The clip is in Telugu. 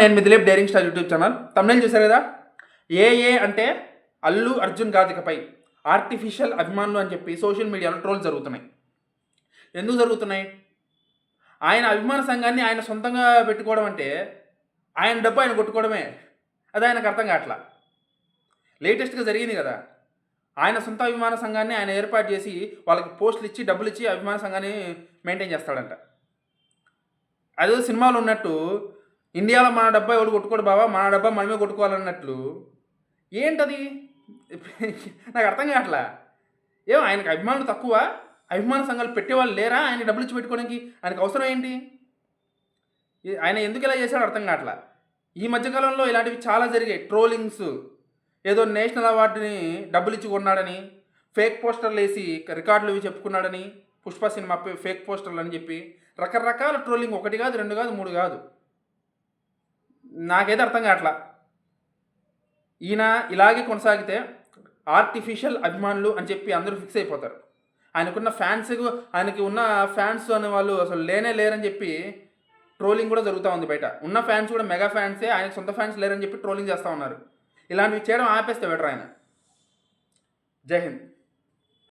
నేను మిథిలేప్ daring star YouTube channel. Tamil చూసారు కదా? ఏఏ అంటే అల్లు అర్జున్ గాదికపై ఆర్టిఫిషియల్ అభిమానులు అని చెప్పి సోషల్ మీడియాలో ట్రోల్ జరుగుతున్నాయి. ఎందుకు జరుగుతున్నాయి? ఆయన అభిమాన సంఘాన్ని ఆయన సొంతంగా పెట్టుకోవడం అంటే ఆయన డబ్బు ఆయన కొట్టుకోవడమే. అది ఆయనకు అర్థం కావట్లా? లేటెస్ట్గా జరిగింది కదా. ఆయన సొంత అభిమాన సంఘాన్ని ఆయన ఏర్పాటు చేసి వాళ్ళకి పోస్టులు ఇచ్చి డబ్బులు ఇచ్చి అభిమాన సంఘాన్ని మెయింటైన్ చేస్తాడంట. అదే సినిమాలో ఉన్నట్టు ఇండియాలో మన డబ్బా ఎవడు కొట్టుకోడు బాబా మన డబ్బా మనమే కొట్టుకోవాలన్నట్లు. ఏంటది? నాకు అర్థం కావట్లా? ఏం ఆయనకు అభిమానులు తక్కువ అభిమాన సంఘాలు పెట్టేవాళ్ళు లేరా? ఆయన డబ్బులు ఇచ్చి పెట్టుకోవడానికి ఆయనకు అవసరం ఏంటి? ఆయన ఎందుకు ఇలా చేశాడో అర్థం కావట్లా? ఈ మధ్యకాలంలో ఇలాంటివి చాలా జరిగాయి. ట్రోలింగ్స్ ఏదో నేషనల్ అవార్డుని డబ్బులు ఇచ్చి కొన్నాడని ఫేక్ పోస్టర్లు వేసి రికార్డులు ఇవి చెప్పుకున్నాడని పుష్ప సినిమా ఫేక్ పోస్టర్లు అని చెప్పి రకరకాల ట్రోలింగ్ ఒకటి కాదు రెండు కాదు మూడు కాదు. నాకైతే అర్థం కావట్లా. ఈయన ఇలాగే కొనసాగితే ఆర్టిఫిషియల్ అభిమానులు అని చెప్పి అందరూ ఫిక్స్ అయిపోతారు. ఆయనకున్న ఫ్యాన్స్కు ఆయనకి ఉన్న ఫ్యాన్స్ అనే వాళ్ళు అసలు లేనే లేరని చెప్పి ట్రోలింగ్ కూడా జరుగుతూ ఉంది బయట. ఉన్న ఫ్యాన్స్ కూడా మెగా ఫ్యాన్సే ఆయనకు సొంత ఫ్యాన్స్ లేరని చెప్పి ట్రోలింగ్ చేస్తూ ఉన్నారు. ఇలాంటివి చేయడం ఆపేస్తే బెటర్ ఆయన. జై హింద్.